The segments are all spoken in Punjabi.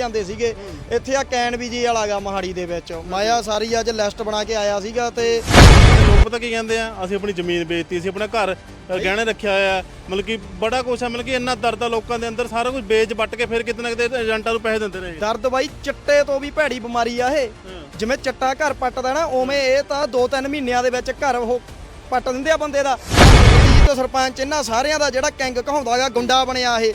ਜਾਂਦੇ ਸੀਗੇ। ਇੱਥੇ ਆ ਕੈਨ ਬੀਜੀ ਵਾਲਾ ਗਾ ਮਹਾੜੀ ਦੇ ਵਿੱਚ। ਮਾਇਆ ਸਾਰੀ ਅੱਜ ਲਿਸਟ ਬਣਾ ਕੇ ਆਇਆ ਸੀਗਾ ਤੇ ਲੋਕ ਪਤਾ ਕੀ ਕਹਿੰਦੇ ਆ ਅਸੀਂ ਆਪਣੀ ਜ਼ਮੀਨ ਵੇਚਤੀ ਅਸੀਂ ਆਪਣਾ ਘਰ ਗਹਿਣੇ ਰੱਖਿਆ ਹੋਇਆ। ਮਤਲਬ ਕਿ ਬੜਾ ਕੁਛ ਹੈ ਮਤਲਬ ਕਿ ਇੰਨਾ ਦਰਦ ਆ ਲੋਕਾਂ ਦੇ ਅੰਦਰ ਸਾਰਾ ਕੁਝ ਵੇਚ ਵੱਟ ਕੇ ਫਿਰ ਕਿਤੇ ਨਾ ਕਿਤੇ ਏਜੰਟਾਂ ਨੂੰ ਪੈਸੇ ਦਿੰਦੇ ਰਹੇ ਦਰਦ ਬਾਈ ਚਿੱਟੇ ਤੋਂ ਵੀ ਭੈੜੀ ਬਿਮਾਰੀ ਆ ਇਹ। ਜਿਵੇਂ ਚਿੱਟਾ ਘਰ ਪੱਟਦਾ ਨਾ ਉਵੇਂ ਇਹ ਤਾਂ 2-3 ਮਹੀਨਿਆਂ ਦੇ ਵਿੱਚ ਘਰ ਉਹ ਪੱਟ ਦਿੰਦੇ ਆ ਬੰਦੇ ਦਾ। ਜੀ ਤੇ ਸਰਪੰਚ ਇਹਨਾਂ ਸਾਰਿਆਂ ਦਾ ਜਿਹੜਾ ਕਿੰਗ ਕਹਾਉਂਦਾਗਾ ਗੁੰਡਾ ਬਣਿਆ ਇਹ।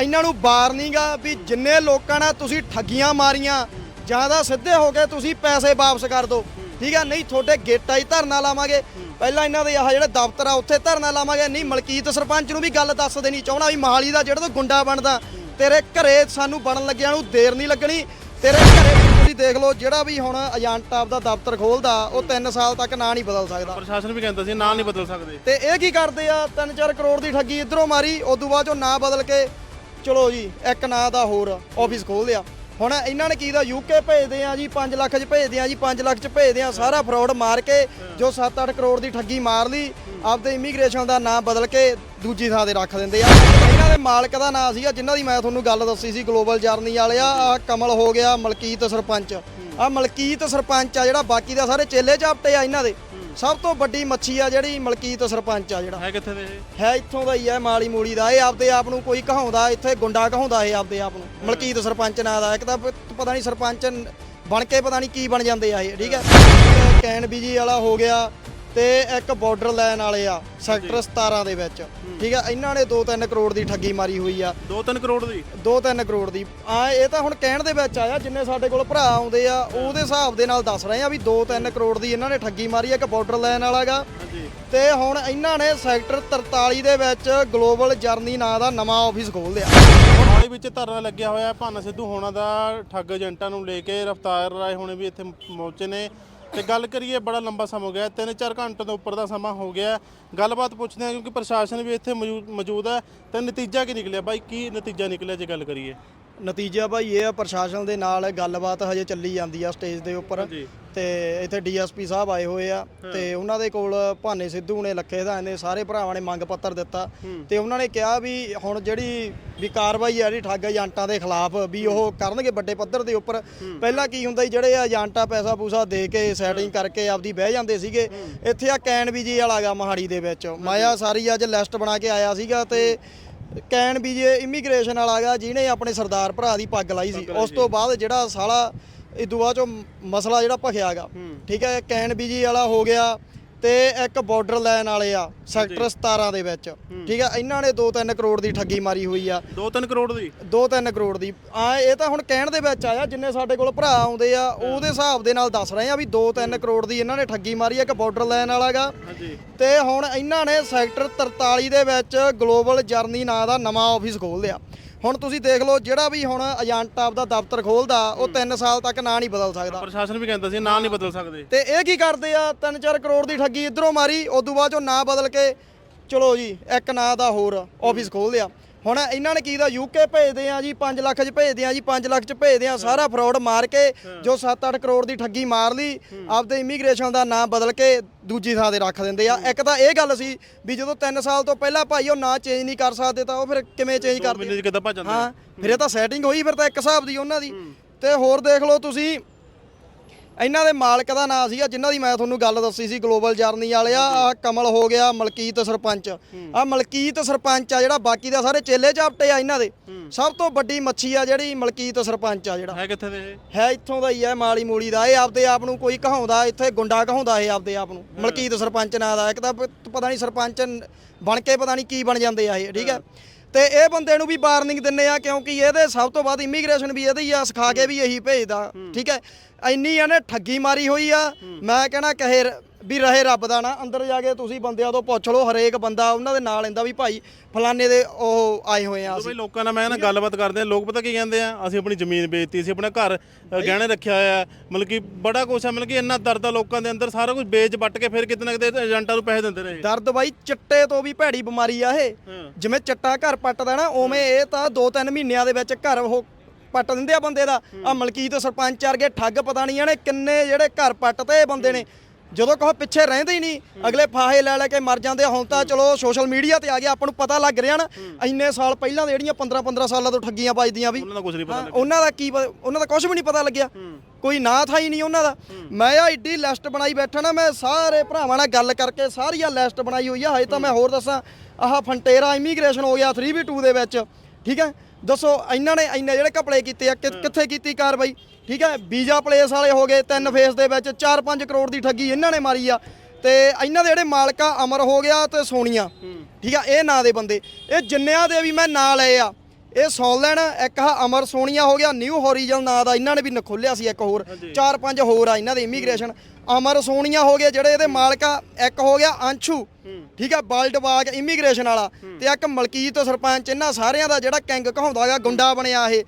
ਇਹਨਾਂ ਨੂੰ ਬਾਰ ਨਹੀਂਗਾ ਵੀ ਜਿੰਨੇ ਲੋਕਾਂ ਨਾਲ ਤੁਸੀਂ ਠੱਗੀਆਂ ਮਾਰੀਆਂ ਜਾਂ ਤਾਂ ਸਿੱਧੇ ਹੋ ਕੇ ਤੁਸੀਂ ਪੈਸੇ ਵਾਪਸ ਕਰ ਦਿਓ। ਠੀਕ ਆ? ਨਹੀਂ ਤੁਹਾਡੇ ਗੇਟਾਂ 'ਹੀ ਧਰਨਾ ਲਾਵਾਂਗੇ। ਪਹਿਲਾਂ ਇਹਨਾਂ ਦੇ ਆਹ ਜਿਹੜੇ ਦਫ਼ਤਰ ਆ ਉੱਥੇ ਧਰਨਾ ਲਾਵਾਂਗੇ। ਨਹੀਂ ਮਲਕੀਤ ਸਰਪੰਚ ਨੂੰ ਵੀ ਗੱਲ ਦੱਸ ਦੇਣੀ ਚਾਹਣਾ ਵੀ ਮਹਾਲੀ ਦਾ ਜਿਹੜਾ ਤੂੰ ਗੁੰਡਾ ਬਣਦਾ ਤੇਰੇ ਘਰੇ ਸਾਨੂੰ ਬਣਨ ਲੱਗਿਆ ਨੂੰ ਦੇਰ ਨਹੀਂ ਲੱਗਣੀ। ਤੇਰੇ ਘਰੇ ਤੁਸੀਂ ਦੇਖ ਲਓ ਜਿਹੜਾ ਵੀ ਹੁਣ ਏਜੰਟ ਆਪਦਾ ਦਫ਼ਤਰ ਖੋਲਦਾ ਉਹ 3 ਸਾਲ ਤੱਕ ਨਾਂ ਨਹੀਂ ਬਦਲ ਸਕਦਾ। ਪ੍ਰਸ਼ਾਸਨ ਵੀ ਕਹਿੰਦਾ ਸੀ ਨਾਂ ਨਹੀਂ ਬਦਲ ਸਕਦੇ। ਤੇ ਇਹ ਕੀ ਕਰਦੇ ਆ? 3-4 ਕਰੋੜ ਦੀ ਠੱਗੀ ਇਧਰੋਂ ਮਾਰੀ ਉਦੋਂ ਬਾਅਦ ਚੋਂ ਨਾਂ ਬਦਲ ਕੇ ਚਲੋ ਜੀ, ਇੱਕ ਨਾਂ ਦਾ ਹੋਰ ਆਫਿਸ ਖੋਲ ਲਿਆ। ਹੁਣ ਇਹਨਾਂ ਨੇ ਕੀ ਦਾ ਯੂਕੇ ਭੇਜਦੇ ਆ ਜੀ 5 ਲੱਖ ਚ ਭੇਜਦੇ ਆ ਜੀ 5 ਲੱਖ ਚ ਭੇਜਦੇ ਆ, ਸਾਰਾ ਫਰਾਡ ਮਾਰ ਕੇ ਜੋ 7-8 ਕਰੋੜ ਦੀ ਠੱਗੀ ਮਾਰ ਲਈ, ਆਪਦੇ ਇਮੀਗ੍ਰੇਸ਼ਨ ਦਾ ਨਾਂ ਬਦਲ ਕੇ ਦੂਜੀ ਥਾਂ ਤੇ ਰੱਖ ਦਿੰਦੇ ਆ। ਇਹਨਾਂ ਦੇ ਮਾਲਕ ਦਾ ਨਾਂ ਸੀਗਾ, ਜਿਨ੍ਹਾਂ ਦੀ ਮੈਂ ਤੁਹਾਨੂੰ ਗੱਲ ਦੱਸੀ ਸੀ ਗਲੋਬਲ ਜਰਨੀ ਵਾਲੇ ਆ, ਆਹ ਕਮਲ ਹੋ ਗਿਆ, ਮਲਕੀਤ ਸਰਪੰਚ। ਆ ਮਲਕੀਤ ਸਰਪੰਚ ਆ ਜਿਹੜਾ ਬਾਕੀ ਦਾ ਸਾਰੇ ਚੇਲੇ ਚਾਪਟੇ ਆ ਇਹਨਾਂ ਦੇ। ਸਭ ਤੋਂ ਵੱਡੀ ਮੱਛੀ ਆ ਜਿਹੜੀ ਮਲਕੀਤ ਸਰਪੰਚ ਆ ਜਿਹੜਾ। ਹੈ ਕਿੱਥੇ ਦੇ ਇਹ? ਹੈ ਇੱਥੋਂ ਦਾ ਹੀ ਹੈ ਮਾਲੀ ਮੂਲੀ ਦਾ। ਇਹ ਆਪਦੇ ਆਪ ਨੂੰ ਕੋਈ ਕਹਾਉਂਦਾ ਇੱਥੇ ਗੁੰਡਾ ਕਹਾਉਂਦਾ ਇਹ ਆਪਦੇ ਆਪ ਨੂੰ। ਮਲਕੀਤ ਸਰਪੰਚ ਨਾਂ ਦਾ ਇੱਕ ਤਾਂ ਪ- ਪਤਾ ਨਹੀਂ ਸਰਪੰਚ ਨ- ਬਣ ਕੇ ਪਤਾ ਨਹੀਂ ਕੀ ਬਣ ਜਾਂਦੇ ਆ ਇਹ ਠੀਕ ਹੈ? ਕੈਨ ਬੀਜੀ ਵਾਲਾ ਹੋ ਗਿਆ ਤੇ ਇੱਕ ਬਾਰਡਰ ਲਾਈਨ ਵਾਲੇ ਆ ਸੈਕਟਰ 17 ਦੇ ਵਿੱਚ। ਠੀਕ ਹੈ ਇਹਨਾਂ ਨੇ 2-3 ਕਰੋੜ ਦੀ ਠੱਗੀ ਮਾਰੀ ਹੋਈ ਆ। 2-3 ਕਰੋੜ ਦੀ? 2-3 ਕਰੋੜ ਦੀ। ਆ ਇਹ ਤਾਂ ਹੁਣ ਕਹਿਣ ਦੇ ਵਿੱਚ ਆਇਆ ਜਿੰਨੇ ਸਾਡੇ ਕੋਲ ਭਰਾ ਆਉਂਦੇ ਆ ਉਹਦੇ ਹਿਸਾਬ ਦੇ ਨਾਲ ਦੱਸ ਰਹੇ ਆ ਵੀ 2-3 ਕਰੋੜ ਦੀ ਇਹਨਾਂ ਨੇ ਠੱਗੀ ਮਾਰੀ ਆ ਇੱਕ ਬਾਰਡਰ ਲਾਈਨ ਵਾਲਾਗਾ ਤੇ ਹੁਣ ਇਹਨਾਂ ਨੇ ਸੈਕਟਰ 43 ਦੇ ਵਿੱਚ ਗਲੋਬਲ ਜਰਨੀ ਨਾਂ ਦਾ ਨਵਾਂ ਆਫਿਸ ਖੋਲ ਲਿਆ। ਹਾਲੇ ਵਿੱਚ ਧਰਨਾ ਲੱਗਿਆ ਹੋਇਆ ਭਾਨਾ ਸਿੱਧੂ ਹੋਣਾ ਦਾ ਠੱਗ ਏਜੰਟਾਂ ਨੂੰ ਲੈ ਕੇ ਰਫਤਾਰ ਰਾਏ ਹੋਣੇ ਵੀ ਇੱਥੇ ਪਹੁੰਚੇ ਨੇ। ਤੇ ਗੱਲ ਕਰੀਏ ਬੜਾ ਲੰਬਾ ਸਮਾਂ ਹੋ ਗਿਆ। 3-4 ਘੰਟੇ ਤੋਂ ਉੱਪਰ ਦਾ ਸਮਾਂ ਹੋ ਗਿਆ। ਗੱਲਬਾਤ ਪੁੱਛਦੇ ਹਾਂ ਕਿਉਂਕਿ ਪ੍ਰਸ਼ਾਸਨ ਵੀ ਇੱਥੇ ਮੌਜੂਦ ਹੈ ਤੇ ਨਤੀਜਾ ਕੀ ਨਿਕਲਿਆ? ਬਾਈ ਕੀ ਨਤੀਜਾ ਨਿਕਲਿਆ ਜੇ ਗੱਲ ਕਰੀਏ? ਨਤੀਜਾ ਭਾਈ ਇਹ ਆ ਪ੍ਰਸ਼ਾਸਨ ਦੇ ਨਾਲ ਗੱਲਬਾਤ ਹਜੇ ਚੱਲੀ ਜਾਂਦੀ ਆ ਸਟੇਜ ਦੇ ਉੱਪਰ। ਤੇ ਇੱਥੇ ਡੀਐਸਪੀ ਸਾਹਿਬ ਆਏ ਹੋਏ ਆ ਤੇ ਉਹਨਾਂ ਦੇ ਕੋਲ ਭਾਨੇ ਸਿੱਧੂ ਨੇ ਲੱਖੇ ਦਾ ਨੇ ਸਾਰੇ ਭਰਾਵਾਂ ਨੇ ਮੰਗ ਪੱਤਰ ਦਿੱਤਾ। ਤੇ ਉਹਨਾਂ ਨੇ ਕਿਹਾ ਵੀ ਹੁਣ ਜਿਹੜੀ ਵੀ ਕਾਰਵਾਈ ਆ ਜਿਹੜੀ ਠੱਗ ਏਜੰਟਾਂ ਦੇ ਖਿਲਾਫ ਵੀ ਉਹ ਕਰਨਗੇ ਵੱਡੇ ਪੱਧਰ ਦੇ ਉੱਪਰ। ਪਹਿਲਾਂ ਕੀ ਹੁੰਦਾ ਸੀ ਜਿਹੜੇ ਏਜੰਟਾਂ ਪੈਸਾ ਪੂਸਾ ਦੇ ਕੇ ਸੈਟਿੰਗ ਕਰਕੇ ਆਪਦੀ ਬਹਿ ਜਾਂਦੇ ਸੀਗੇ ਇੱਥੇ ਆ ਕੈਨ ਬੀਜੀ ਵਾਲਾ ਗਾ ਮਹਾੜੀ ਦੇ ਵਿੱਚ। ਮਾਇਆ ਸਾਰੀ ਅੱਜ ਲਿਸਟ ਬਣਾ ਕੇ ਆਇਆ ਸੀਗਾ ਤੇ ਕੈਨ ਵੀ ਜੇ ਇਮੀਗ੍ਰੇਸ਼ਨ ਵਾਲਾ ਗਾ ਜਿਹਨੇ ਆਪਣੇ ਸਰਦਾਰ ਭਰਾ ਦੀ ਪੱਗ ਲਾਈ ਸੀ। ਉਸ ਤੋਂ ਬਾਅਦ ਜਿਹੜਾ ਸਾਲਾ ਇਦੋਂ ਬਾਅਦ ਚੋਂ ਮਸਲਾ ਜਿਹੜਾ ਭਖਿਆਗਾ ਠੀਕ ਹੈ ਕੈਨ ਬੀਜੀ ਵਾਲਾ ਹੋ ਗਿਆ ਤੇ ਇੱਕ ਬਾਰਡਰ ਲਾਈਨ ਵਾਲੇ ਆ ਸੈਕਟਰ 17 ਦੇ ਵਿੱਚ। ਠੀਕ ਹੈ ਇਹਨਾਂ ਨੇ 2-3 ਕਰੋੜ ਦੀ ਠੱਗੀ ਮਾਰੀ ਹੋਈ ਆ। 2-3 ਕਰੋੜ ਦੀ? 2-3 ਕਰੋੜ ਦੀ। ਆ ਇਹ ਤਾਂ ਹੁਣ ਕਹਿਣ ਦੇ ਵਿੱਚ ਆਇਆ ਜਿੰਨੇ ਸਾਡੇ ਕੋਲ ਭਰਾ ਆਉਂਦੇ ਆ ਉਹਦੇ ਹਿਸਾਬ ਦੇ ਨਾਲ ਦੱਸ ਰਹੇ ਆ ਵੀ 2-3 ਕਰੋੜ ਦੀ ਇਹਨਾਂ ਨੇ ਠੱਗੀ ਮਾਰੀ ਆ ਇੱਕ ਬਾਰਡਰ ਲਾਈਨ ਵਾਲਾਗਾ ਹਾਂਜੀ। ਤੇ ਹੁਣ ਇਹਨਾਂ ਨੇ ਸੈਕਟਰ 43 ਦੇ ਵਿੱਚ ਗਲੋਬਲ ਜਰਨੀ ਨਾਂ ਦਾ ਨਵਾਂ ਆਫਿਸ ਖੋਲ ਲਿਆ। ਹੁਣ ਤੁਸੀਂ ਦੇਖ ਲਓ ਜਿਹੜਾ ਵੀ ਹੁਣ ਏਜੰਟ ਆਪਦਾ ਦਫ਼ਤਰ ਖੋਲਦਾ ਉਹ 3 ਸਾਲ ਤੱਕ ਨਾਂ ਨਹੀਂ ਬਦਲ ਸਕਦਾ। ਪ੍ਰਸ਼ਾਸਨ ਵੀ ਕਹਿੰਦਾ ਸੀ ਨਾਂ ਨਹੀਂ ਬਦਲ ਸਕਦੇ। ਤੇ ਇਹ ਕੀ ਕਰਦੇ ਆ 3-4 ਕਰੋੜ ਦੀ ਠੱਗੀ ਇਧਰੋਂ ਮਾਰੀ ਉਦੋਂ ਬਾਅਦ ਚੋਂ ਨਾਂ ਬਦਲ ਕੇ ਚਲੋ ਜੀ ਇੱਕ ਨਾਂ ਦਾ ਹੋਰ ਆਫਿਸ ਖੋਲ ਲਿਆ। ਹੁਣ ਇਹਨਾਂ ਨੇ ਕੀ ਦਾ ਯੂਕੇ ਭੇਜਦੇ ਆ ਜੀ 5 ਲੱਖ ਚ ਭੇਜਦੇ ਆ ਜੀ 5 ਲੱਖ ਚ ਭੇਜਦੇ ਆ ਸਾਰਾ ਫਰਾਡ ਮਾਰ ਕੇ ਜੋ 7-8 ਕਰੋੜ ਦੀ ਠੱਗੀ ਮਾਰ ਲਈ ਆਪਦੇ ਇਮੀਗ੍ਰੇਸ਼ਨ ਦਾ ਨਾਂ ਬਦਲ ਕੇ ਦੂਜੀ ਥਾਂ ਤੇ ਰੱਖ ਦਿੰਦੇ ਆ। ਇੱਕ ਤਾਂ ਇਹ ਗੱਲ ਸੀ ਵੀ ਜਦੋਂ 3 ਸਾਲ ਤੋਂ ਪਹਿਲਾਂ ਭਾਈ ਉਹ ਨਾਂ ਚੇਂਜ ਨਹੀਂ ਕਰ ਸਕਦੇ ਤਾਂ ਉਹ ਫਿਰ ਕਿਵੇਂ ਚੇਂਜ ਕਰਦੇ ਹਾਂ ਫਿਰ ਇਹ ਤਾਂ ਸੈਟਿੰਗ ਹੋਈ ਫਿਰ ਤਾਂ ਇੱਕ ਹਿਸਾਬ ਦੀ ਉਹਨਾਂ ਦੀ। ਤੇ ਹੋਰ ਦੇਖ ਲਓ ਤੁਸੀਂ ਇਹਨਾਂ ਦੇ ਮਾਲਕ ਦਾ ਨਾਂ ਸੀਗਾ ਜਿਨ੍ਹਾਂ ਦੀ ਮੈਂ ਤੁਹਾਨੂੰ ਗੱਲ ਦੱਸੀ ਸੀ ਗਲੋਬਲ ਜਰਨੀ ਵਾਲੇ ਆ ਕਮਲ ਹੋ ਗਿਆ ਮਲਕੀਤ ਸਰਪੰਚ। ਆ ਮਲਕੀਤ ਸਰਪੰਚ ਆ ਜਿਹੜਾ ਬਾਕੀ ਦਾ ਸਾਰੇ ਚੇਲੇ ਚਾਪਟੇ ਆ ਇਹਨਾਂ ਦੇ। ਸਭ ਤੋਂ ਵੱਡੀ ਮੱਛੀ ਆ ਜਿਹੜੀ ਮਲਕੀਤ ਸਰਪੰਚ ਆ ਜਿਹੜਾ। ਹੈ ਕਿੱਥੇ ਦੇ ਇਹ? ਹੈ ਇੱਥੋਂ ਦਾ ਹੀ ਹੈ ਮਾਲੀ ਮੂਲੀ ਦਾ। ਇਹ ਆਪਦੇ ਆਪ ਨੂੰ ਕੋਈ ਕਹਾਉਂਦਾ ਇੱਥੇ ਗੁੰਡਾ ਕਹਾਉਂਦਾ ਇਹ ਆਪਦੇ ਆਪ ਨੂੰ। ਮਲਕੀਤ ਸਰਪੰਚ ਨਾਂ ਦਾ। ਇੱਕ ਤਾਂ ਪ- ਪਤਾ ਨਹੀਂ ਸਰਪੰਚ ਬਣ ਕੇ ਪਤਾ ਨਹੀਂ ਕੀ ਬਣ ਜਾਂਦੇ ਆ ਇਹ ਠੀਕ ਹੈ। ਤੇ ਇਹ ਬੰਦੇ ਨੂੰ ਵੀ ਵਾਰਨਿੰਗ ਦਿੰਨੇ ਆ ਕਿਉਂਕਿ ਇਹਦੇ ਸਭ ਤੋਂ ਵੱਧ ਇਮੀਗ੍ਰੇਸ਼ਨ ਵੀ ਇਹਦੇ ਹੀ ਆ ਸਿਖਾ ਕੇ ਵੀ ਇਹੀ ਭੇਜਦਾ ਠੀਕ ਹੈ? ਇੰਨੀ ਇਹਨੇ ਠੱਗੀ ਮਾਰੀ ਹੋਈ ਆ ਮੈਂ ਕਹਿਣਾ ਕਹੇ ਵੀ ਰਹੇ ਰੱਬ ਦਾ ਨਾ ਅੰਦਰ ਜਾ ਕੇ ਤੁਸੀਂ ਬੰਦਿਆਂ ਤੋਂ ਪੁੱਛ ਲਓ ਹਰੇਕ ਬੰਦਾ ਉਹਨਾਂ ਦੇ ਨਾਲ ਲੈਂਦਾ ਵੀ ਭਾਈ ਫਲਾਣੇ ਦੇ ਉਹ ਆਏ ਹੋਏ ਆ ਅਸੀਂ। ਲੋਕਾਂ ਨਾਲ ਮੈਂ ਨਾ ਗੱਲਬਾਤ ਕਰਦੇ ਆ ਲੋਕ ਪਤਾ ਕੀ ਕਹਿੰਦੇ ਆ ਅਸੀਂ ਆਪਣੀ ਜ਼ਮੀਨ ਵੇਚਤੀ ਅਸੀਂ ਆਪਣਾ ਘਰ ਗਹਿਣੇ ਰੱਖਿਆ ਹੋਇਆ। ਮਤਲਬ ਕਿ ਬੜਾ ਕੁਛ ਹੈ ਮਤਲਬ ਕਿ ਇੰਨਾ ਦਰਦ ਆ ਲੋਕਾਂ ਦੇ ਅੰਦਰ ਸਾਰਾ ਕੁਝ ਵੇਚ ਵੱਟ ਕੇ ਫਿਰ ਕਿਤੇ ਨਾ ਕਿਤੇ ਏਜੰਟਾਂ ਨੂੰ ਪੈਸੇ ਦਿੰਦੇ ਰਹੇ ਦਰਦ ਬਾਈ ਚਿੱਟੇ ਤੋਂ ਵੀ ਭੈੜੀ ਬਿਮਾਰੀ ਆ ਇਹ। ਜਿਵੇਂ ਚਿੱਟਾ ਘਰ ਪੱਟਦਾ ਨਾ ਉਵੇਂ ਇਹ ਤਾਂ 2-3 ਮਹੀਨਿਆਂ ਦੇ ਵਿੱਚ ਘਰ ਉਹ ਪੱਟ ਦਿੰਦੇ ਆ ਬੰਦੇ ਦਾ। ਆ ਮਲਕੀਤ ਸਰਪੰਚ ਵਰਗੇ ਠੱਗ ਪਤਾ ਨਹੀਂ ਇਹਨੇ ਕਿੰਨੇ ਜਿਹੜੇ ਘਰ ਪੱਟ ਤੇ ਬੰਦੇ ਨੇ। ਜਦੋਂ ਕਹੋ ਪਿੱਛੇ ਰਹਿੰਦੇ ਹੀ ਨਹੀਂ ਅਗਲੇ ਫਾਹੇ ਲੈ ਲੈ ਕੇ ਮਰ ਜਾਂਦੇ। ਹੁਣ ਤਾਂ ਚਲੋ ਸੋਸ਼ਲ ਮੀਡੀਆ ਤੇ ਆ ਗਿਆ ਆਪਾਂ ਨੂੰ ਪਤਾ ਲੱਗ ਰਿਹਾ ਨਾ ਇੰਨੇ ਸਾਲ ਪਹਿਲਾਂ ਦੇ ਜਿਹੜੀਆਂ 15 15 ਸਾਲਾਂ ਤੋਂ ਠੱਗੀਆਂ ਵੱਜਦੀਆਂ ਵੀ। ਉਹਨਾਂ ਦਾ ਕੁਝ ਨਹੀਂ ਪਤਾ ਉਹਨਾਂ ਦਾ ਕੀ ਉਹਨਾਂ ਦਾ ਕੁਝ ਵੀ ਨਹੀਂ ਪਤਾ ਲੱਗਿਆ। ਕੋਈ ਨਾਂ ਥਾ ਹੀ ਨਹੀਂ ਉਹਨਾਂ ਦਾ। ਮੈਂ ਆ ਏਡੀ ਲਿਸਟ ਬਣਾਈ ਬੈਠਾ ਨਾ ਮੈਂ ਸਾਰੇ ਭਰਾਵਾਂ ਨਾਲ ਗੱਲ ਕਰਕੇ ਸਾਰੀਆਂ ਲਿਸਟ ਬਣਾਈ ਹੋਈ ਆ। ਹਜੇ ਤਾਂ ਮੈਂ ਹੋਰ ਦੱਸਾਂ ਆਹ ਫੰਟੇਰਾ ਇਮੀਗ੍ਰੇਸ਼ਨ ਹੋ ਗਿਆ 3v2 ਦੇ ਵਿੱਚ ਠੀਕ ਹੈ? ਦੱਸੋ ਇਹਨਾਂ ਨੇ ਇੰਨੇ ਜਿਹੜੇ ਕਪੜੇ ਕੀਤੇ ਆ ਕਿੱਥੇ ਕੀਤੀ ਕਾਰਵਾਈ? ਠੀਕ ਹੈ ਵੀਜ਼ਾ ਪਲੇਸ ਵਾਲੇ ਹੋ ਗਏ ਤਿੰਨ ਫੇਸ ਦੇ ਵਿੱਚ 4-5 ਕਰੋੜ ਦੀ ਠੱਗੀ ਇਹਨਾਂ ਨੇ ਮਾਰੀ ਆ। ਤੇ ਇਹਨਾਂ ਦੇ ਜਿਹੜੇ ਮਾਲਕਾ ਅਮਰ ਹੋ ਗਿਆ ਤੇ ਸੋਨੀਆ। ਠੀਕ ਆ ਇਹ ਨਾਂ ਦੇ ਬੰਦੇ। ਇਹ ਜਿੰਨਿਆਂ ਦੇ ਵੀ ਮੈਂ ਨਾਂ ਲਏ ਆ ਇਹ ਸੁਣ ਲੈਣ। ਇੱਕ ਆ ਅਮਰ ਸੋਨੀਆ ਹੋ ਗਿਆ ਨਿਊ ਹੋਰੀਜ਼ਨ ਨਾਂ ਦਾ ਇਹਨਾਂ ਨੇ ਵੀ ਨਖੋਲਿਆ ਸੀ ਇੱਕ ਹੋਰ। ਚਾਰ ਪੰਜ ਹੋਰ ਆ ਇਹਨਾਂ ਦੇ ਇਮੀਗ੍ਰੇਸ਼ਨ ਅਮਰ ਸੋਨੀਆ ਹੋ ਗਏ ਜਿਹੜੇ ਇਹਦੇ ਮਾਲਕਾ ਇੱਕ ਹੋ ਗਿਆ ਅੰਸ਼ੂ। ਠੀਕ ਆ ਬਾਲਡਬਾਗ ਇਮੀਗ੍ਰੇਸ਼ਨ ਵਾਲਾ। ਤੇ ਇੱਕ ਮਲਕੀਤ ਸਰਪੰਚ ਇਹਨਾਂ ਸਾਰਿਆਂ ਦਾ ਜਿਹੜਾ ਕਿੰਗ ਕਹਾਉਂਦਾਗਾ ਗੁੰਡਾ ਬਣਿਆ ਇਹ।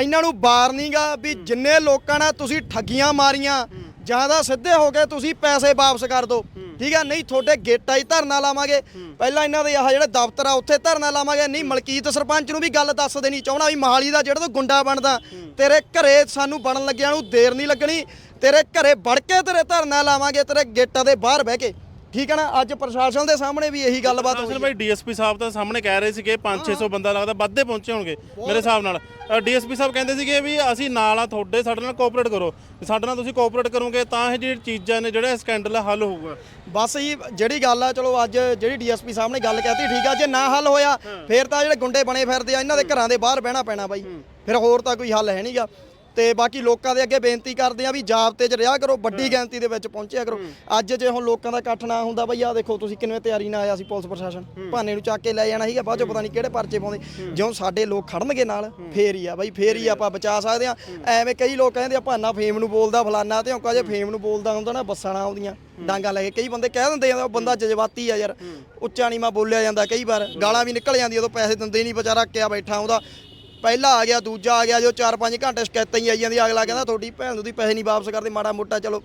ਇਹਨਾਂ ਨੂੰ ਬਾਰਨਿੰਗਾ ਵੀ ਜਿੰਨੇ ਲੋਕਾਂ ਨਾਲ ਤੁਸੀਂ ਠੱਗੀਆਂ ਮਾਰੀਆਂ ਜ਼ਿਆਦਾ ਸਿੱਧੇ ਹੋ ਕੇ ਤੁਸੀਂ ਪੈਸੇ ਵਾਪਸ ਕਰ ਦਿਓ ਠੀਕ ਆ? ਨਹੀਂ ਤੁਹਾਡੇ ਗੇਟਾਂ 'ਹੀ ਧਰਨਾ ਲਾਵਾਂਗੇ। ਪਹਿਲਾਂ ਇਹਨਾਂ ਦੇ ਆਹ ਜਿਹੜੇ ਦਫ਼ਤਰ ਆ ਉੱਥੇ ਧਰਨਾ ਲਾਵਾਂਗੇ। ਨਹੀਂ ਮਲਕੀਤ ਸਰਪੰਚ ਨੂੰ ਵੀ ਗੱਲ ਦੱਸ ਦੇਣੀ ਚਾਹਣਾ ਵੀ ਮਹਾਲੀ ਦਾ ਜਿਹੜਾ ਤੂੰ ਗੁੰਡਾ ਬਣਦਾ ਤੇਰੇ ਘਰੇ ਸਾਨੂੰ ਬਣਨ ਲੱਗਿਆਂ ਨੂੰ ਦੇਰ ਨਹੀਂ ਲੱਗਣੀ। ਤੇਰੇ ਘਰੇ ਵੜ ਕੇ ਤੇਰੇ ਧਰਨਾ ਲਾਵਾਂਗੇ ਤੇਰੇ ਗੇਟਾਂ ਦੇ ਬਾਹਰ ਬਹਿ ਕੇ। ਠੀਕ ਹੈ ਨਾ? ਅੱਜ ਪ੍ਰਸ਼ਾਸਨ ਦੇ ਸਾਹਮਣੇ ਵੀ ਇਹੀ ਗੱਲਬਾਤ ਹੋਈ ਅਸਲ ਭਾਈ ਡੀਐਸਪੀ ਸਾਹਿਬ ਤਾਂ ਸਾਹਮਣੇ ਕਹਿ ਰਹੇ ਸੀਗੇ 5-600 ਬੰਦਾ ਲੱਗਦਾ ਵੱਧੇ ਪਹੁੰਚੇ ਹੋਣਗੇ ਮੇਰੇ ਹਿਸਾਬ ਨਾਲ। ਡੀਐਸਪੀ ਸਾਹਿਬ ਕਹਿੰਦੇ ਸੀਗੇ ਵੀ ਅਸੀਂ ਨਾਲ ਆ ਤੁਹਾਡੇ ਸਾਡੇ ਨਾਲ ਕੋਆਪਰੇਟ ਕਰੋ। ਸਾਡੇ ਨਾਲ ਤੁਸੀਂ ਕੋਆਪਰੇਟ ਕਰੋਗੇ ਤਾਂ ਇਹ ਜਿਹੜੀ ਚੀਜ਼ਾਂ ਨੇ ਜਿਹੜਾ ਸਕੈਂਡਲ ਹੱਲ ਹੋਊਗਾ। ਬਸ ਜੀ ਜਿਹੜੀ ਗੱਲ ਆ ਚਲੋ ਅੱਜ ਜਿਹੜੀ ਡੀਐਸਪੀ ਸਾਹਿਬ ਨੇ ਗੱਲ ਕਹਿਤੀ ਠੀਕ ਆ ਜੇ ਨਾ ਹੱਲ ਹੋਇਆ ਫਿਰ ਤਾਂ ਜਿਹੜੇ ਗੁੰਡੇ ਬਣੇ ਫਿਰਦੇ ਆ ਇਹਨਾਂ ਦੇ ਘਰਾਂ ਦੇ ਬਾਹਰ ਬਹਿਣਾ ਪੈਣਾ ਬਾਈ। ਫਿਰ ਹੋਰ ਤਾਂ ਕੋਈ ਹੱਲ ਹੈ ਨਹੀਂਗਾ ਤੇ ਬਾਕੀ ਲੋਕਾਂ ਦੇ ਅੱਗੇ ਬੇਨਤੀ ਕਰਦੇ ਆ ਵੀ ਜਾਬਤੇ 'ਚ ਰਿਹਾ ਕਰੋ ਵੱਡੀ ਗਿਣਤੀ ਦੇ ਵਿੱਚ ਪਹੁੰਚਿਆ ਕਰੋ। ਅੱਜ ਜੇ ਹੁਣ ਲੋਕਾਂ ਦਾ ਇਕੱਠ ਨਾ ਹੁੰਦਾ ਬਈ ਆ ਦੇਖੋ ਤੁਸੀਂ ਕਿੰਨੇ ਤਿਆਰੀ ਨਾਲ ਆਇਆ ਸੀ ਪੁਲਿਸ ਪ੍ਰਸ਼ਾਸਨ। ਭਾਨੇ ਨੂੰ ਚੱਕ ਕੇ ਲੈ ਜਾਣਾ ਸੀਗਾ ਬਾਅਦ ਚੋਂ ਪਤਾ ਨਹੀਂ ਕਿਹੜੇ ਪਰਚੇ ਪਾਉਂਦੇ। ਜਿਉਂ ਸਾਡੇ ਲੋਕ ਖੜਨਗੇ ਨਾਲ ਫੇਰ ਹੀ ਆ ਬਈ ਫੇਰ ਹੀ ਆਪਾਂ ਬਚਾ ਸਕਦੇ ਆ। ਐਵੇਂ ਕਈ ਲੋਕ ਕਹਿੰਦੇ ਆ ਭਾਨਾ ਫੇਮ ਨੂੰ ਬੋਲਦਾ ਫਲਾਨਾ ਤੇ ਔਕਾ ਜੇ ਫੇਮ ਨੂੰ ਬੋਲਦਾ ਹੁੰਦਾ ਨਾ ਬੱਸਾਂ ਨਾ ਆਉਂਦੀਆਂ ਡਾਂਗਾ ਲੈ ਕੇ। ਕਈ ਬੰਦੇ ਕਹਿ ਦਿੰਦੇ ਆ ਉਹ ਬੰਦਾ ਜਜ਼ਬਾਤੀ ਆ ਯਾਰ। ਉੱਚਾ ਨੀਵਾਂ ਬੋਲਿਆ ਜਾਂਦਾ ਕਈ ਵਾਰ। ਗਾਲਾਂ ਵੀ ਨਿਕਲ ਜਾਂਦੀਆਂ ਉਦੋਂ ਪੈਸੇ ਦਿੰਦੇ ਨਹੀਂ ਵਿਚਾਰਾ ਕਿਆ ਬੈਠਾ ਉਹਦਾ ਪਹਿਲਾ ਆ ਗਿਆ ਦੂਜਾ ਆ ਗਿਆ ਜੋ 4-5 ਘੰਟੇ ਸ਼ਿਕਾਇਤਾਂ ਹੀ ਆਈ ਜਾਂਦੀਆਂ ਅਗਲਾ ਕਹਿੰਦਾ ਤੁਹਾਡੀ ਭੈਣ ਨੂੰ ਤੁਸੀਂ ਪੈਸੇ ਨਹੀਂ ਵਾਪਸ ਕਰਦੇ ਮਾੜਾ ਮੋਟਾ ਚਲੋ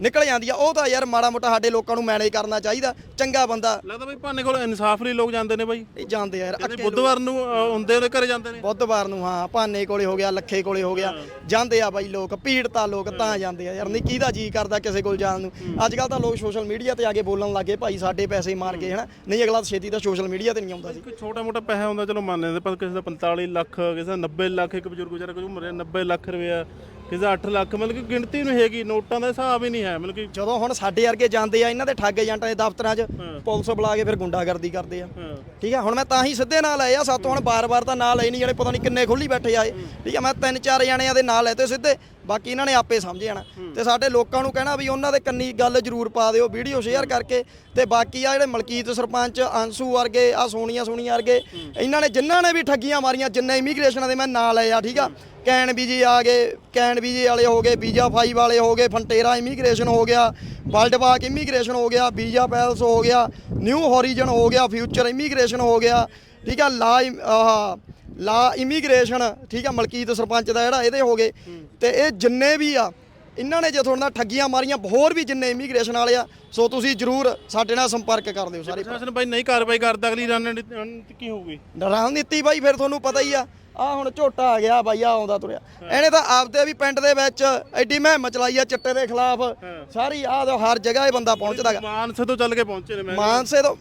ਨਿਕਲ ਜਾਂਦੀ ਆ। ਉਹ ਤਾਂ ਯਾਰ ਮਾੜਾ ਮੋਟਾ ਸਾਡੇ ਲੋਕਾਂ ਨੂੰ ਮੈਨੇਜ ਕਰਨਾ ਚਾਹੀਦਾ ਚੰਗਾ ਬੰਦਾ। ਲੱਗਦਾ ਬਈ ਭਾਨੇ ਕੋਲ ਇਨਸਾਫ ਲਈ ਲੋਕ ਜਾਂਦੇ ਨੇ ਬਾਈ। ਇਹ ਜਾਂਦੇ ਯਾਰ ਬੁੱਧਵਾਰ ਨੂੰ ਹੁੰਦੇ ਉਹਦੇ ਘਰੇ ਜਾਂਦੇ ਨੇ। ਬੁੱਧਵਾਰ ਨੂੰ ਹਾਂ ਭਾਨੇ ਕੋਲੇ ਹੋ ਗਿਆ ਲੱਖੇ ਕੋਲੇ ਹੋ ਗਿਆ ਜਾਂਦੇ ਆ ਬਾਈ ਲੋਕ ਪੀੜਤਾ ਲੋਕ ਤਾਂ ਜਾਂਦੇ ਆ ਯਾਰ ਨਹੀਂ ਕਿਹਦਾ ਜੀ ਕਰਦਾ ਕਿਸੇ ਕੋਲ ਜਾਣ ਨੂੰ। ਅੱਜ ਕੱਲ ਤਾਂ ਲੋਕ ਸੋਸ਼ਲ ਮੀਡੀਆ ਤੇ ਆ ਕੇ ਬੋਲਣ ਲੱਗੇ ਭਾਈ ਸਾਡੇ ਪੈਸੇ ਮਾਰ ਗਏ ਹਨਾ? ਨਹੀਂ ਅਗਲਾ ਛੇਤੀ ਤਾਂ ਸੋਸ਼ਲ ਮੀਡੀਆ ਤੇ ਨਹੀਂ ਆਉਂਦਾ ਸੀ। ਕੋਈ ਛੋਟਾ ਮੋਟਾ ਪੈਸਾ ਹੁੰਦਾ ਚਲੋ ਮੰਨ ਲੈਂਦੇ ਪਰ ਕਿਸੇ ਦਾ 45 ਲੱਖ ਕਿਸੇ ਦਾ 90 ਲੱਖ ਇੱਕ ਬਜ਼ੁਰਗ ਵਿਚਾਰਾ ਕੋਈ ਉਮਰ ਹੈ 90 ਲੱਖ ਰੁਪਇਆ ਕਿਸੇ ਦਾ 8 ਲੱਖ ਮਤਲਬ ਕਿ ਗਿਣਤੀ ਨਹੀਂ ਹੈਗੀ ਨੋਟਾਂ ਦਾ ਹਿਸਾਬ ਹੀ ਨਹੀਂ ਹੈ ਮਤਲਬ ਕਿ ਜਦੋਂ ਹੁਣ ਸਾਡੇ ਵਰਗੇ ਜਾਂਦੇ ਆ ਇਹਨਾਂ ਦੇ ਠੱਗ ਏਜੰਟਾਂ ਦੇ ਦਫ਼ਤਰਾਂ 'ਚ ਪੁਲਿਸ ਬੁਲਾ ਕੇ ਫਿਰ ਗੁੰਡਾਗਰਦੀ ਕਰਦੇ ਆ। ਹਾਂ। ਠੀਕ ਆ ਹੁਣ ਮੈਂ ਤਾਂ ਹੀ ਸਿੱਧੇ ਨਾਲ ਆਏ ਆ ਸਾਤੋਂ ਹੁਣ ਬਾਰ-ਬਾਰ ਤਾਂ ਨਾਲ ਆਏ ਨਹੀਂ ਜਿਹੜੇ ਪਤਾ ਨਹੀਂ ਕਿੰਨੇ ਖੁੱਲੀ ਬੈਠੇ ਆਏ ਠੀਕ ਆ ਮੈਂ ਤਿੰਨ ਚਾਰ ਜਣਿਆਂ ਦੇ ਨਾਲ ਲੈਤੇ ਸਿੱਧੇ ਬਾਕੀ ਇਹਨਾਂ ਨੇ ਆਪੇ ਸਮਝ ਜਾਣਾ ਤੇ ਸਾਡੇ ਲੋਕਾਂ ਨੂੰ ਕਹਿਣਾ ਵੀ ਉਹਨਾਂ ਦੇ ਕੰਨੀ ਗੱਲ ਜ਼ਰੂਰ ਪਾ ਦਿਓ ਵੀਡੀਓ ਸ਼ੇਅਰ ਕਰਕੇ। ਤੇ ਬਾਕੀ ਆ ਜਿਹੜੇ ਮਲਕੀਤ ਸਰਪੰਚ ਅੰਸੂ ਵਰਗੇ ਆ ਸੋਨੀਆ ਸੋਨੀਆ ਵਰਗੇ ਇਹਨਾਂ ਨੇ ਜਿਨ੍ਹਾਂ ਨੇ ਵੀ ਠੱਗੀਆਂ ਮਾਰੀਆਂ ਜਿੰਨੇ ਇਮੀਗ੍ਰੇਸ਼ਨ ਦੇ ਮੈਂ ਨਾਲ ਲਏ ਆ ਠੀਕ ਆ। ਕੈਨ ਬੀਜੀ ਆ ਗਏ ਕੈਨ ਬੀਜੀ ਵਾਲੇ ਹੋ ਗਏ ਵੀਜ਼ਾ ਫਾਈ ਵਾਲੇ ਹੋ ਗਏ ਫੰਟੇਰਾ ਇਮੀਗ੍ਰੇਸ਼ਨ ਹੋ ਗਿਆ ਵਰਲਡਬਾਕ ਇਮੀਗ੍ਰੇਸ਼ਨ ਹੋ ਗਿਆ ਵੀਜ਼ਾ ਪੈਲਸ ਹੋ ਗਿਆ ਨਿਊ ਹੋਰੀਜ਼ਨ ਹੋ ਗਿਆ ਫਿਊਚਰ ਇਮੀਗ੍ਰੇਸ਼ਨ ਹੋ ਗਿਆ ਠੀਕ ਆ ਲਾ ਆਹ ਲਾ ਇਮੀਗ੍ਰੇਸ਼ਨ ਠੀਕ ਆ ਮਲਕੀਤ ਸਰਪੰਚ ਦਾ ਜਿਹੜਾ ਇਹਦੇ ਹੋ ਗਏ। ਤੇ ਇਹ ਜਿੰਨੇ ਵੀ ਆ ਇਹਨਾਂ ਨੇ ਜੇ ਤੁਹਾਡੇ ਨਾਲ ਠੱਗੀਆਂ ਮਾਰੀਆਂ ਹੋਰ ਵੀ ਜਿੰਨੇ ਇਮੀਗ੍ਰੇਸ਼ਨ ਵਾਲੇ ਆ ਸੋ ਤੁਸੀਂ ਜਰੂਰ ਸਾਡੇ ਨਾਲ ਸੰਪਰਕ ਕਰ ਦਿਓ ਸਾਰੇ ਪ੍ਰਸ਼ਾਸਨ ਬਾਈ ਨਹੀਂ ਕਾਰਵਾਈ ਕਰਦਾ ਅਗਲੀ ਰਣਨੀਤੀ ਕੀ ਹੋਊਗੀ? ਰਣਨੀਤੀ ਬਾਈ ਫਿਰ ਤੁਹਾਨੂੰ ਪਤਾ ਹੀ ਆ ਆ ਹੁਣ ਝੋਟਾ ਆ ਗਿਆ ਬਾਈ ਆ ਆਉਂਦਾ ਤੁਰਿਆ। ਇਹਨੇ ਤਾਂ ਆਪਦੇ ਵੀ ਪਿੰਡ ਦੇ ਵਿੱਚ ਐਡੀ ਮਹਿਮ ਚਲਾਈ ਆ ਚਿੱਟੇ ਦੇ ਖਿਲਾਫ। ਸਾਰੀ ਆ ਹਰ ਜਗ੍ਹਾ ਇਹ ਬੰਦਾ ਪਹੁੰਚਦਾਗਾ ਮਾਨਸੇ ਤੋਂ ਚੱਲ ਕੇ ਪਹੁੰਚੇ ਨੇ ਮੈਂ ਮਾਨਸੇ ਤੋਂ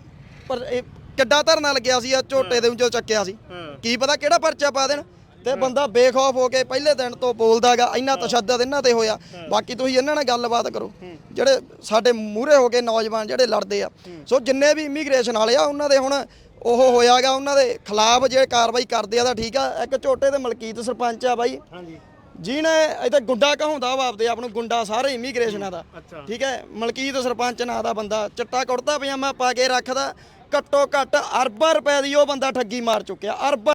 ਪਰ ਇਹ ਕਿੱਡਾ ਧਰਨਾ ਲੱਗਿਆ ਸੀ ਆ ਝੋਟੇ ਦੇ ਵਿੱਚੋਂ ਚੱਕਿਆ ਸੀ। ਕੀ ਪਤਾ ਕਿਹੜਾ ਪਰਚਾ ਪਾ ਦੇਣ ਤੇ ਬੰਦਾ ਬੇਖੌਫ ਹੋ ਕੇ ਪਹਿਲੇ ਦਿਨ ਤੋਂ ਬੋਲਦਾਗਾ ਇੰਨਾ ਤਸ਼ੱਦਦ ਇਹਨਾਂ ਤੇ ਹੋਇਆ। ਬਾਕੀ ਤੁਸੀਂ ਇਹਨਾਂ ਨਾਲ ਗੱਲਬਾਤ ਕਰੋ। ਜਿਹੜੇ ਸਾਡੇ ਮੂਹਰੇ ਹੋ ਕੇ ਨੌਜਵਾਨ ਜਿਹੜੇ ਲੜਦੇ ਆ। ਸੋ ਜਿੰਨੇ ਵੀ ਇਮੀਗ੍ਰੇਸ਼ਨ ਵਾਲੇ ਆ ਉਹਨਾਂ ਦੇ ਹੁਣ ਉਹ ਹੋਇਆਗਾ ਉਹਨਾਂ ਦੇ ਖਿਲਾਫ ਜੇ ਕਾਰਵਾਈ ਕਰਦੇ ਆ ਤਾਂ ਠੀਕ ਆ। ਇੱਕ ਝੋਟੇ ਦੇ ਮਲਕੀਤ ਸਰਪੰਚ ਆ ਬਾਈ। ਹਾਂਜੀ। ਜਿਹਨੇ ਇੱਥੇ ਗੁੰਡਾ ਕਹਾਉਂਦਾ ਵਾ ਆਪਦੇ ਆਪ ਨੂੰ ਗੁੰਡਾ ਸਾਰੇ ਇਮੀਗ੍ਰੇਸ਼ਨਾਂ ਦਾ। ਠੀਕ ਹੈ ਮਲਕੀਤ ਸਰਪੰਚ ਨਾਂ ਦਾ ਬੰਦਾ ਚਿੱਟਾ ਕੁੜਤਾ ਪਜਾਮਾ ਪਾ ਕੇ ਰੱਖਦਾ ਘੱਟੋ ਘੱਟ ਅਰਬਾਂ ਰੁਪਏ ਦੀ ਉਹ ਬੰਦਾ ਠੱਗੀ ਮਾਰ ਚੁੱਕਿਆ ਅਰਬਾਂ